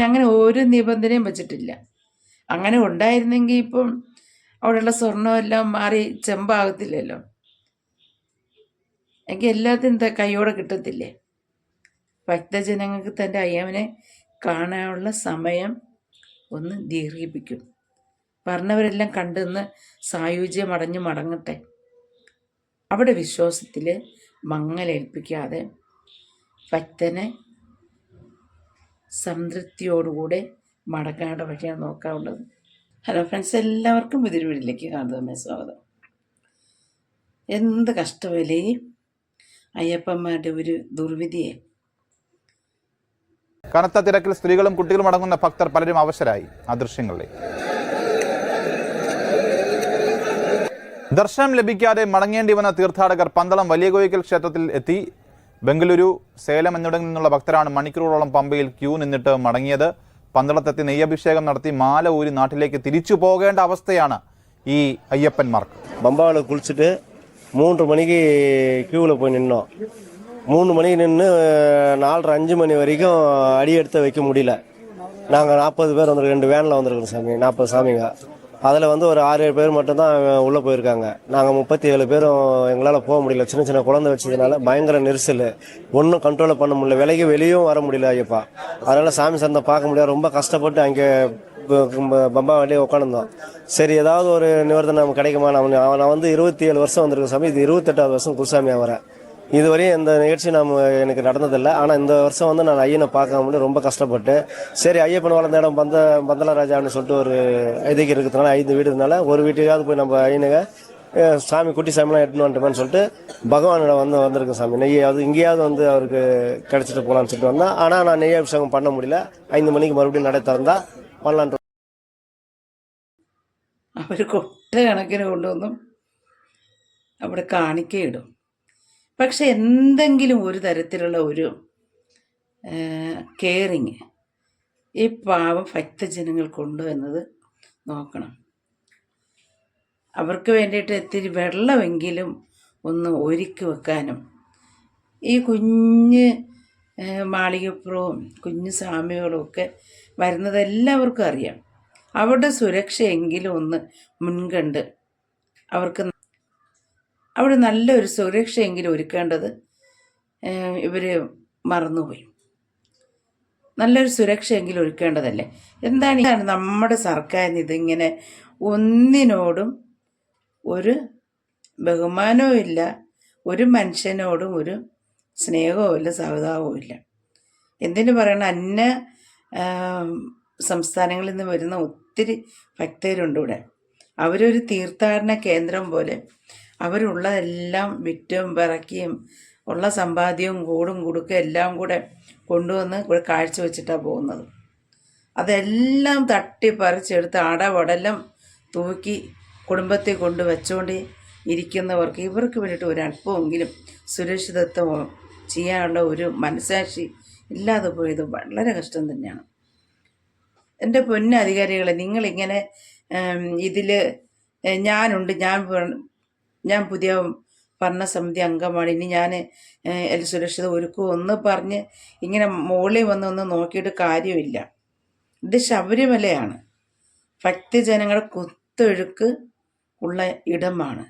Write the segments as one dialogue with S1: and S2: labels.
S1: അങ്ങനെ ഒരു നിബന്ധനയും വെച്ചിട്ടില്ല. അങ്ങനെ ഉണ്ടായിരുന്നെങ്കിൽ ഇപ്പം അവിടെയുള്ള സ്വർണമെല്ലാം മാറി ചെമ്പാകത്തില്ലല്ലോ. എങ്കിൽ എല്ലാത്തിനും കൈയോടെ കിട്ടത്തില്ലേ? ഭക്തജനങ്ങൾക്ക് തന്റെ അയ്യാവിനെ കാണാനുള്ള സമയം ഒന്ന് ദീർഘിപ്പിക്കും. പറഞ്ഞവരെല്ലാം കണ്ടെന്ന് സായുജ്യം അടഞ്ഞു മടങ്ങട്ടെ. അവിടെ വിശ്വാസത്തിൽ മങ്ങലേൽപ്പിക്കാതെ ഭക്തനെ സംതൃപ്തിയോടുകൂടെ മടക്കാണ്ട വഴിയാണ് നോക്കാവുള്ളത് ഹലോ ഫ്രണ്ട്സ് എല്ലാവർക്കും പുതിയൊരു വീട്ടിലേക്ക് കാണുന്നതമ്മേ സ്വാഗതം. എന്ത് കഷ്ടമല്ലേ അയ്യപ്പന്മാരുടെ ഒരു ദുർവിധിയെ.
S2: കനത്ത തിരക്കിൽ സ്ത്രീകളും കുട്ടികളും അടങ്ങുന്ന ഭക്തർ പലരും അവശരായി. ആ ദൃശ്യങ്ങളിൽ ദർശനം ലഭിക്കാതെ മടങ്ങേണ്ടി വന്ന തീർത്ഥാടകർ പന്തളം വലിയ കോയിക്കൽ ക്ഷേത്രത്തിൽ എത്തി. ബംഗളൂരു സേലം എന്നിടങ്ങളിൽ നിന്നുള്ള ഭക്തരാണ് മണിക്കൂറുകളോളം പമ്പയിൽ ക്യൂ നിന്നിട്ട് മടങ്ങിയത് പന്തളത്തെത്തി നെയ്യഭിഷേകം നടത്തി മാല ഊരി നാട്ടിലേക്ക് തിരിച്ചു പോകേണ്ട അവസ്ഥയാണ് ഈ അയ്യപ്പന്മാർക്ക്
S3: பம்பாவில் குளிச்சுட்டு மூன்று மணிக்கு க்யூவில் போய் நின்னோம் மூணு மணிக்கு நின்று நாலரை அஞ்சு மணி வரைக்கும் அடி எடுத்து வைக்க முடியல நாங்கள் நாற்பது பேர் வந்திருக்கோம் ரெண்டு வேனில் வந்திருக்கோம் சாமி நாற்பது சாமிங்க அதில் வந்து ஒரு ஆறு ஏழு பேர் மட்டும்தான் உள்ளே போயிருக்காங்க. நாங்கள் முப்பத்தி ஏழு பேரும் எங்களால் போக முடியல. சின்ன சின்ன குழந்தை வச்சதுனால பயங்கர நெரிசல். ஒன்றும் கண்ட்ரோல் பண்ண முடியல. விலைக்கு வெளியும் வர முடியல ஐயப்பா. அதனால் சாமி சந்தை பார்க்க முடியாது ரொம்ப கஷ்டப்பட்டு அங்கே பம்பா வண்டியை உட்காந்துருந்தோம் சரி ஏதாவது ஒரு நிவர்த்தனை நமக்கு கிடைக்குமா? நான் நான் வந்து இருபத்தி ஏழு வருஷம் வந்திருக்கேன் சாமி. இது இருபத்தெட்டாவது வருஷம் குருசாமி வரேன் இதுவரையும் இந்த நிகழ்ச்சி நம்ம எனக்கு நடந்ததில்லை ஆனால் இந்த வருஷம் வந்து நான் ஐயனை பார்க்க முடியும் ரொம்ப கஷ்டப்பட்டு சரி ஐயப்பன் வளர்ந்த இடம் பந்த பந்தலராஜான்னு சொல்லிட்டு ஒரு ஐதீகம் இருக்கிறதுனால ஐந்து வீடு இருந்தால ஒரு வீட்டுக்காவது போய் நம்ம ஐயனுங்க அஹ், சாமி குட்டி சாமிலாம் எடுத்துன்னு வந்துட்டோம்னு சொல்லிட்டு பகவானிடம் வந்து வந்திருக்கேன் சாமி நெய்யாவது இங்கேயாவது வந்து அவருக்கு கிடைச்சிட்டு போகலான்னு சொல்லிட்டு வந்தேன் ஆனால் நான் நெய் அபிஷேகம் பண்ண முடியல ஐந்து மணிக்கு மறுபடியும் நடை திறந்தா பண்ணலான்ட்டு
S1: അവർ കൊട്ട കണക്കിന് കൊണ്ടുവന്നും അവിടെ കാണിക്കയിടും പക്ഷെ എന്തെങ്കിലും ഒരു തരത്തിലുള്ള ഒരു കെയറിങ് ഈ പാവം ഭക്തജനങ്ങൾക്കുണ്ടോ എന്നത് നോക്കണം. അവർക്ക് വേണ്ടിയിട്ട് ഇത്തിരി വെള്ളമെങ്കിലും ഒന്ന് ഒരുക്കി വെക്കാനും ഈ കുഞ്ഞ് മാളികപ്പുറവും കുഞ്ഞു സ്വാമികളും ഒക്കെ വരുന്നത് എല്ലാവർക്കും അറിയാം. അവരുടെ സുരക്ഷയെങ്കിലും ഒന്ന് മുൻകണ്ട് അവർക്ക് അവിടെ നല്ലൊരു സുരക്ഷയെങ്കിലും ഒരുക്കേണ്ടത് ഇവർ മറന്നുപോയി. നല്ലൊരു സുരക്ഷയെങ്കിലും ഒരുക്കേണ്ടതല്ലേ? എന്താണ് ഇതാണ് നമ്മുടെ സർക്കാരിന് ഇതിങ്ങനെ ഒന്നിനോടും ഒരു ബഹുമാനവും ഇല്ല ഒരു മനുഷ്യനോടും ഒരു സ്നേഹവും ഇല്ല സഹതാവും ഇല്ല. എന്തിനു പറയണം? അന്യ സംസ്ഥാനങ്ങളിൽ നിന്ന് വരുന്ന ഒത്തിരി ഭക്തരുണ്ട് ഇവിടെ. അവരൊരു തീർത്ഥാടന കേന്ദ്രം പോലെ അവരുള്ളതെല്ലാം വിറ്റും പിറക്കിയും ഉള്ള സമ്പാദ്യവും കൂടും കുടുക്കും എല്ലാം കൂടെ കൊണ്ടുവന്ന് ഇവിടെ കാഴ്ച വെച്ചിട്ടാണ് പോകുന്നത്. അതെല്ലാം തട്ടി പറിച്ചെടുത്ത് അടവടലം തൂക്കി കുടുംബത്തെ കൊണ്ട് വെച്ചുകൊണ്ട് ഇരിക്കുന്നവർക്ക് ഇവർക്ക് വേണ്ടിയിട്ട് ഒരു അല്പമെങ്കിലും സുരക്ഷിതത്വം ചെയ്യാനുള്ള ഒരു മനസാക്ഷി ഇല്ലാതെ പോയത് വളരെ കഷ്ടം തന്നെയാണ്. എന്റെ പൊന്ന അധികാരികളെ നിങ്ങളിങ്ങനെ ഇതിൽ ഞാനുണ്ട് ഞാൻ ഞാൻ പുതിയ ഭരണസമിതി അംഗമാണ്. ഇനി ഞാൻ എല്ലാ സുരക്ഷിത ഒരുക്കും ഒന്ന് പറഞ്ഞ് ഇങ്ങനെ മുകളിൽ വന്ന് ഒന്ന് നോക്കിയിട്ട് കാര്യമില്ല. ഇത് ശബരിമലയാണ്. ഭക്തജനങ്ങളുടെ കുത്തൊഴുക്ക് ഉള്ള ഇടമാണ്.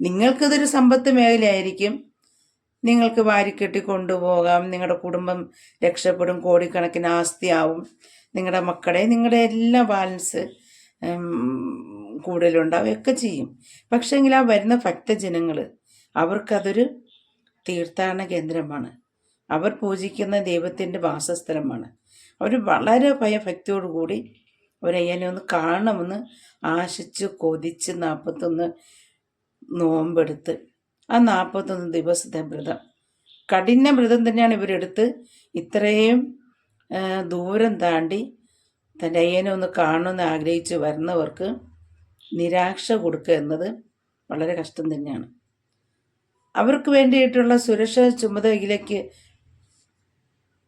S1: നിങ്ങൾക്കിതൊരു സമ്പത്ത് മേഖലയായിരിക്കും. നിങ്ങൾക്ക് വാരിക്കെട്ടി കൊണ്ടുപോകാം നിങ്ങളുടെ കുടുംബം രക്ഷപ്പെടും. കോടിക്കണക്കിന് ആസ്തിയാവും. നിങ്ങളുടെ മക്കളെ നിങ്ങളുടെ എല്ലാ ബാലൻസ് കൂടുതലുണ്ടാവും ഒക്കെ ചെയ്യും. പക്ഷേങ്കിൽ ആ വരുന്ന ഭക്തജനങ്ങൾ അവർക്കതൊരു തീർത്ഥാടന കേന്ദ്രമാണ്. അവർ പൂജിക്കുന്ന ദൈവത്തിന്റെ വാസസ്ഥലമാണ്. അവർ വളരെ ഭയഭക്തിയോടു കൂടി ഒരയ്യനെ ഒന്ന് കാണണമെന്ന് ആശിച്ച് കൊതിച്ച് നാൽപ്പത്തൊന്ന് നോമ്പെടുത്ത് ആ നാൽപ്പത്തൊന്ന് ദിവസത്തെ വ്രതം. കഠിന വ്രതം തന്നെയാണ് ഇവരെടുത്ത് ഇത്രയും ദൂരം താണ്ടി തന്റെ അയ്യനെ ഒന്ന് കാണണമെന്ന് ആഗ്രഹിച്ച് വരുന്നവർക്ക് നിരാശ കൊടുക്കുക എന്നത് വളരെ കഷ്ടം തന്നെയാണ്. അവർക്ക് വേണ്ടിയിട്ടുള്ള സുരക്ഷ ചുമതലയിലേക്ക്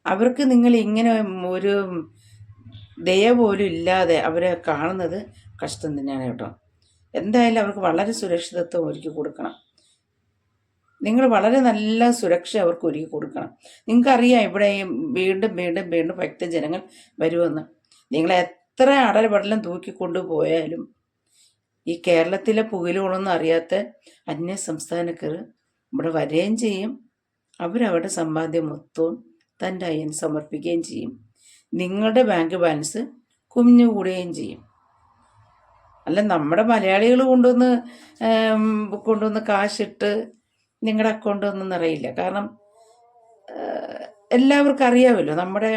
S1: അവർക്ക് നിങ്ങൾ ഇങ്ങനെ ഒരു ദയ പോലും ഇല്ലാതെ അവരെ കാണുന്നത് കഷ്ടം തന്നെയാണ് കേട്ടോ. എന്തായാലും അവർക്ക് വളരെ സുരക്ഷിതത്വം ഒരുക്കി കൊടുക്കണം. നിങ്ങൾ വളരെ നല്ല സുരക്ഷ അവർക്ക് ഒരുക്കി കൊടുക്കണം. നിങ്ങൾക്കറിയാം ഇവിടെ വീണ്ടും വീണ്ടും വീണ്ടും ഭക്തജനങ്ങൾ വരുമെന്ന്. നിങ്ങൾ എത്ര അടൽപടലം തൂക്കിക്കൊണ്ടു പോയാലും ഈ കേരളത്തിലെ പുകയിലുകളൊന്നും അറിയാത്ത അന്യ സംസ്ഥാനക്കാർ ഇവിടെ വരികയും ചെയ്യും. അവരവരുടെ സമ്പാദ്യം മൊത്തവും തന്റെ അയ്യൻ സമർപ്പിക്കുകയും ചെയ്യും. നിങ്ങളുടെ ബാങ്ക് ബാലൻസ് കുമിഞ്ഞുകൂടുകയും ചെയ്യും. അല്ല നമ്മുടെ മലയാളികൾ കൊണ്ടുവന്ന് കൊണ്ടുവന്ന് കാശിട്ട് നിങ്ങളുടെ അക്കൗണ്ട് ഒന്നും അറിയില്ല കാരണം എല്ലാവർക്കും അറിയാമല്ലോ. നമ്മുടെ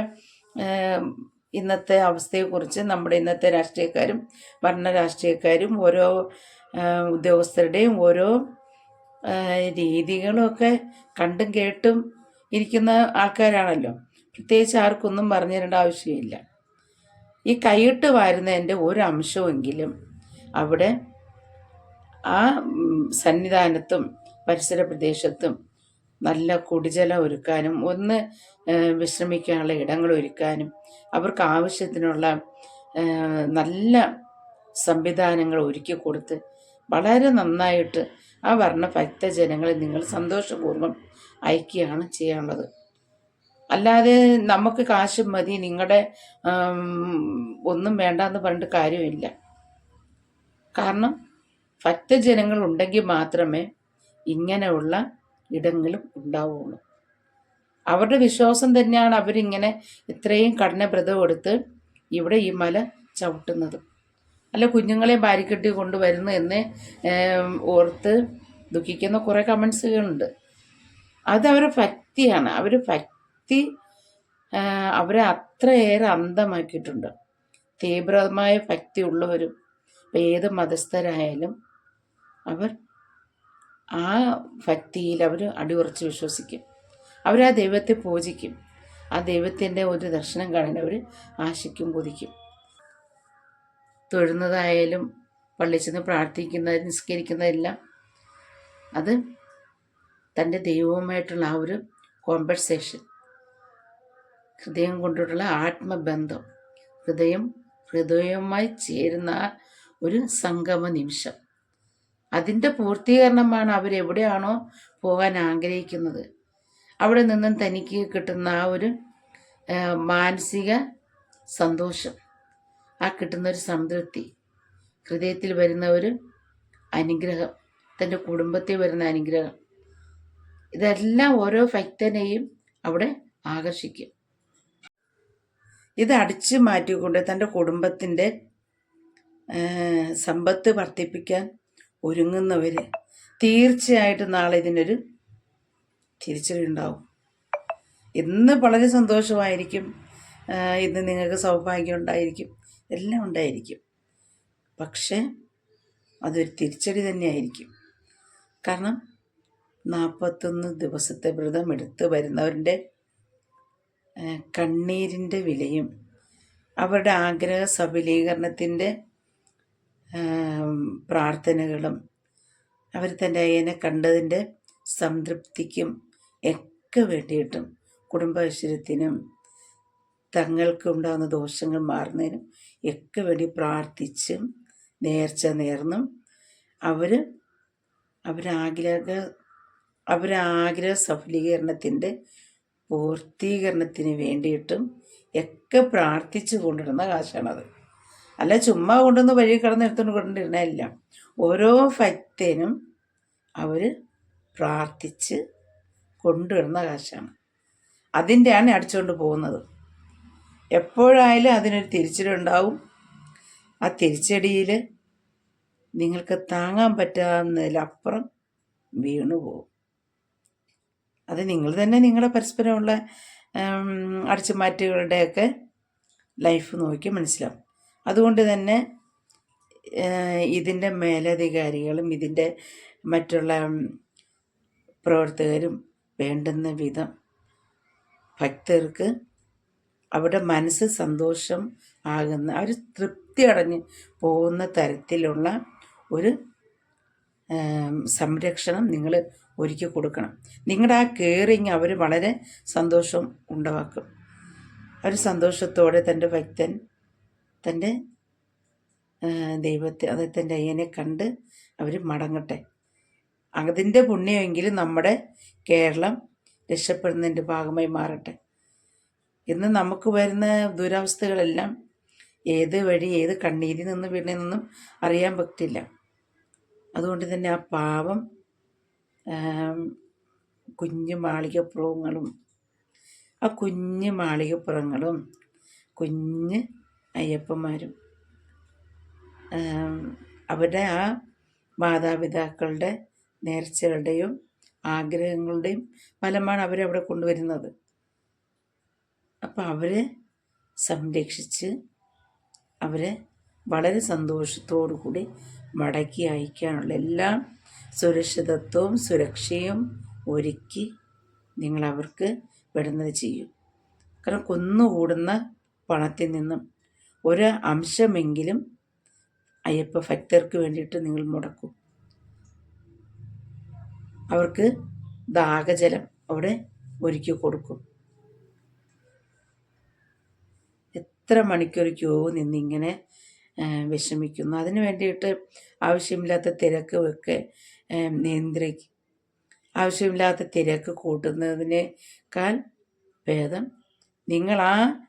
S1: ഇന്നത്തെ അവസ്ഥയെക്കുറിച്ച് നമ്മുടെ ഇന്നത്തെ രാഷ്ട്രീയക്കാരും ഭരണ രാഷ്ട്രീയക്കാരും ഓരോ ഉദ്യോഗസ്ഥരുടെയും ഓരോ രീതികളുമൊക്കെ കണ്ടും കേട്ടും ഇരിക്കുന്ന ആൾക്കാരാണല്ലോ. പ്രത്യേകിച്ച് ആർക്കൊന്നും പറഞ്ഞു തരേണ്ട ആവശ്യമില്ല. ഈ കൈയിട്ട് വാരുന്നതിന്റെ ഒരു അംശമെങ്കിലും അവിടെ ആ സന്നിധാനത്തും പരിസര പ്രദേശത്തും നല്ല കുടിജലം ഒരുക്കാനും ഒന്ന് വിശ്രമിക്കാനുള്ള ഇടങ്ങൾ ഒരുക്കാനും അവർക്ക് ആവശ്യത്തിനുള്ള നല്ല സംവിധാനങ്ങൾ ഒരുക്കി കൊടുത്ത് വളരെ നന്നായിട്ട് ആ വർണ ഭക്തജനങ്ങളെ നിങ്ങൾ സന്തോഷപൂർവം അയക്കുകയാണ് ചെയ്യാനുള്ളത്. അല്ലാതെ നമുക്ക് കാശ് മതി നിങ്ങളുടെ ഒന്നും വേണ്ട എന്ന് പറഞ്ഞിട്ട് കാര്യമില്ല. കാരണം ഭക്തജനങ്ങൾ ഉണ്ടെങ്കിൽ മാത്രമേ ഇങ്ങനെയുള്ള ഇടങ്ങളും ഉണ്ടാവുള്ളൂ. അവരുടെ വിശ്വാസം തന്നെയാണ് അവരിങ്ങനെ ഇത്രയും കഠിന വ്രതം എടുത്ത് ഇവിടെ ഈ മല ചവിട്ടുന്നത്. അല്ല കുഞ്ഞുങ്ങളെ ബാരിക്കെട്ടി കൊണ്ടുവരുന്നു എന്ന് ഓർത്ത് ദുഃഖിക്കുന്ന കുറേ കമൻസുകളുണ്ട്. അത് അവരുടെ ഭക്തിയാണ്. അവർ ഭക്തി അവരെ അത്രയേറെ അന്തമാക്കിയിട്ടുണ്ട്. തീവ്രമായ ഭക്തി ഉള്ളവരും ഏത് മതസ്ഥരായാലും അവർ ആ ഭക്തിയിൽ അവർ അടിയുറച്ച് വിശ്വസിക്കും. അവർ ആ ദൈവത്തെ പൂജിക്കും. ആ ദൈവത്തിന്റെ ഒരു ദർശനം കാണാൻ അവർ ആശിക്കും കൊതിക്കും തൊഴുന്നതായാലും പള്ളിയിൽ ചെന്ന് പ്രാർത്ഥിക്കുന്നത് നിസ്കരിക്കുന്നതെല്ലാം അത് തന്റെ ദൈവവുമായിട്ടുള്ള ആ ഒരു കോമ്പൻസേഷൻ ഹൃദയം കൊണ്ടിട്ടുള്ള ആത്മബന്ധം ഹൃദയം ഹൃദയവുമായി ചേരുന്ന ഒരു സംഗമ നിമിഷം അതിന്റെ പൂർത്തീകരണമാണ് അവരെവിടെയാണോ പോകാൻ ആഗ്രഹിക്കുന്നത്. അവിടെ നിന്നും തനിക്ക് കിട്ടുന്ന ആ ഒരു മാനസിക സന്തോഷം ആ കിട്ടുന്ന ഒരു സംതൃപ്തി ഹൃദയത്തിൽ വരുന്ന ഒരു അനുഗ്രഹം തന്റെ കുടുംബത്തിൽ വരുന്ന അനുഗ്രഹം ഇതെല്ലാം ഓരോ ഭക്തനെയും അവിടെ ആകർഷിക്കും. ഇത് അടിച്ചു മാറ്റിക്കൊണ്ട് തന്റെ കുടുംബത്തിന്റെ സമ്പത്ത് വർദ്ധിപ്പിക്കാൻ ഒരുങ്ങുന്നവർ തീർച്ചയായിട്ടും നാളെ ഇതിനൊരു തിരിച്ചറിവുണ്ടാവും. ഇന്ന് വളരെ സന്തോഷമായിരിക്കും. ഇന്ന് നിങ്ങൾക്ക് സൗഭാഗ്യം ഉണ്ടായിരിക്കും. എല്ലാം ഉണ്ടായിരിക്കും. പക്ഷേ അതൊരു തിരിച്ചടി തന്നെയായിരിക്കും. കാരണം നാൽപ്പത്തൊന്ന് ദിവസത്തെ വ്രതം എടുത്ത് വരുന്നവരുടെ കണ്ണീരിന്റെ വിലയും അവരുടെ ആഗ്രഹ സബലീകരണത്തിന്റെ പ്രാർത്ഥനകളും അവർ തന്റെ അയ്യനെ കണ്ടതിന്റെ സംതൃപ്തിക്കും ഒക്കെ വേണ്ടിയിട്ടും കുടുംബ ഐശ്വര്യത്തിനും തങ്ങൾക്ക് ദോഷങ്ങൾ മാറുന്നതിനും ഒക്കെ വേണ്ടി പ്രാർത്ഥിച്ചും നേർച്ച നേർന്നും അവർ അവരാഗ്രഹ അവരാഗ്രഹ സഫലീകരണത്തിന്റെ പൂർത്തീകരണത്തിന് വേണ്ടിയിട്ടും ഒക്കെ പ്രാർത്ഥിച്ചു കൊണ്ടിരുന്ന കാശാണത്. അല്ല ചുമ്മാ കൊണ്ടുവന്ന് വഴി കിടന്ന് എടുത്തുകൊണ്ട് കൊണ്ടിരുന്നില്ല ഓരോ ഭക്തനും അവർ പ്രാർത്ഥിച്ച് കൊണ്ടുവരുന്ന കാശാണ്. അതിന്റെയാണ് അടിച്ചുകൊണ്ട് പോകുന്നത്. എപ്പോഴായാലും അതിനൊരു തിരിച്ചടിയുണ്ടാവും ആ തിരിച്ചടിയിൽ നിങ്ങൾക്ക് താങ്ങാൻ പറ്റാവുന്നതിലപ്പുറം വീണു പോകും. അത് നിങ്ങൾ തന്നെ നിങ്ങളുടെ പരസ്പരമുള്ള അടിച്ചുമാറ്റുകളുടെയൊക്കെ ലൈഫ് നോക്കി മനസ്സിലാവും. അതുകൊണ്ട് തന്നെ ഇതിന്റെ മേലധികാരികളും ഇതിന്റെ മറ്റുള്ള പ്രവർത്തകരും വേണ്ടുന്ന വിധം ഭക്തർക്ക് അവരുടെ മനസ്സ് സന്തോഷം ആകുന്ന അവർ തൃപ്തി അടഞ്ഞ് പോകുന്ന തരത്തിലുള്ള ഒരു സംരക്ഷണം നിങ്ങൾ ഒരുക്കി കൊടുക്കണം. നിങ്ങളുടെ ആ കെയറിങ് അവർ വളരെ സന്തോഷം ഉണ്ടാക്കും അവർ സന്തോഷത്തോടെ തന്റെ ഭക്തൻ തന്റെ ദൈവത്തെ അതായത് തന്റെ അയ്യനെ കണ്ട് അവർ മടങ്ങട്ടെ. അതിന്റെ പുണ്യമെങ്കിലും നമ്മുടെ കേരളം രക്ഷപ്പെടുന്നതിന്റെ ഭാഗമായി മാറട്ടെ. ഇന്ന് നമുക്ക് വരുന്ന ദുരവസ്ഥകളെല്ലാം ഏത് വഴി ഏത് കണ്ണീരിൽ നിന്ന് വീണെന്നൊന്നും അറിയാൻ പറ്റില്ല. അതുകൊണ്ട് തന്നെ ആ പാവം കുഞ്ഞു മാളികപ്പുറങ്ങളും ആ കുഞ്ഞു മാളികപ്പുറങ്ങളും കുഞ്ഞ് അയ്യപ്പന്മാരും. അവരുടെ ആ മാതാപിതാക്കളുടെ നേർച്ചകളുടെയും ആഗ്രഹങ്ങളുടെയും ഫലമാണ് അവരവിടെ കൊണ്ടുവരുന്നത്. അപ്പം അവരെ സംരക്ഷിച്ച് അവരെ വളരെ സന്തോഷത്തോടു കൂടി മടക്കി അയക്കാനുള്ള എല്ലാ സുരക്ഷിതത്വവും സുരക്ഷയും ഒരുക്കി നിങ്ങളവർക്ക് വിടുന്നത് ചെയ്യും. കാരണം കൊന്നുകൂടുന്ന പണത്തിൽ നിന്നും ഒരു അംശമെങ്കിലും അയ്യപ്പ ഭക്തർക്ക് വേണ്ടിയിട്ട് നിങ്ങൾ മുടക്കും. അവർക്ക് ദാഹജലം അവിടെ ഒരുക്കി കൊടുക്കും. എത്ര മണിക്കൂർ നിന്നിങ്ങനെ വിഷമിക്കുന്നു. അതിന് വേണ്ടിയിട്ട് ആവശ്യമില്ലാത്ത തിരക്ക് ഒക്കെ നിയന്ത്രിക്കും. ആവശ്യമില്ലാത്ത തിരക്ക് കൂട്ടുന്നതിനേക്കാൾ ഭേദം നിങ്ങൾ ആം,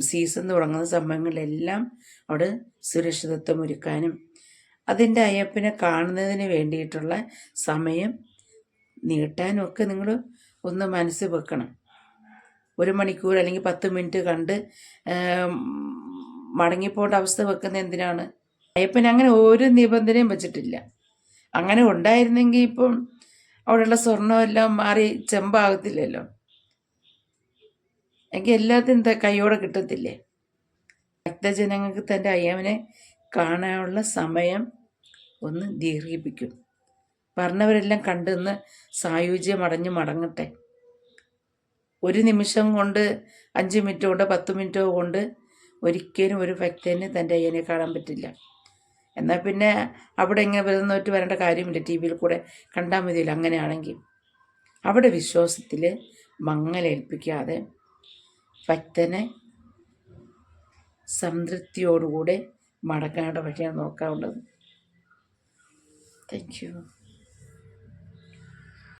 S1: സീസൺ തുടങ്ങുന്ന സമയങ്ങളിലെല്ലാം അവിടെ സുരക്ഷിതത്വം ഒരുക്കാനും അതിന്റെ അയ്യപ്പനെ കാണുന്നതിന് വേണ്ടിയിട്ടുള്ള സമയം നീട്ടാനും ഒക്കെ നിങ്ങൾ ഒന്ന് മനസ്സ് വെക്കണം. ഒരു മണിക്കൂർ അല്ലെങ്കിൽ പത്ത് മിനിറ്റ് കണ്ട് ആം, മടങ്ങിപ്പോകേണ്ട അവസ്ഥ വെക്കുന്നത് എന്തിനാണ്? അയ്യപ്പൻ അങ്ങനെ ഒരു നിബന്ധനയും വെച്ചിട്ടില്ല. അങ്ങനെ ഉണ്ടായിരുന്നെങ്കിൽ ഇപ്പം അവിടെയുള്ള സ്വർണമെല്ലാം മാറി ചെമ്പാകത്തില്ലല്ലോ. എങ്കിൽ എല്ലാത്തിനും കൈയോടെ കിട്ടത്തില്ലേ? ഭക്തജനങ്ങൾക്ക് തന്റെ അയ്യാവിനെ കാണാനുള്ള സമയം ഒന്ന് ദീർഘിപ്പിക്കും. പറഞ്ഞവരെല്ലാം കണ്ടെന്ന് സായുജ്യം അടഞ്ഞ് മടങ്ങട്ടെ. ഒരു നിമിഷം കൊണ്ട് അഞ്ച് മിനിറ്റോ കൊണ്ട് പത്ത് മിനിറ്റോ കൊണ്ട് ഒരിക്കലും ഒരു ഭക്തന് തന്റെ അയ്യനെ കാണാൻ പറ്റില്ല. എന്നാൽ പിന്നെ അവിടെ ഇങ്ങനെ വരുന്നവറ്റ് വരേണ്ട കാര്യമില്ല. ടി വിയിൽ കൂടെ കണ്ടാൽ മതിയില്ല അങ്ങനെയാണെങ്കിൽ. അവിടെ വിശ്വാസത്തിൽ മങ്ങലേൽപ്പിക്കാതെ ഭക്തനെ സംതൃപ്തിയോടുകൂടെ മടക്കാനുള്ള വഴിയാണ് നോക്കാവുള്ളത് താങ്ക് യു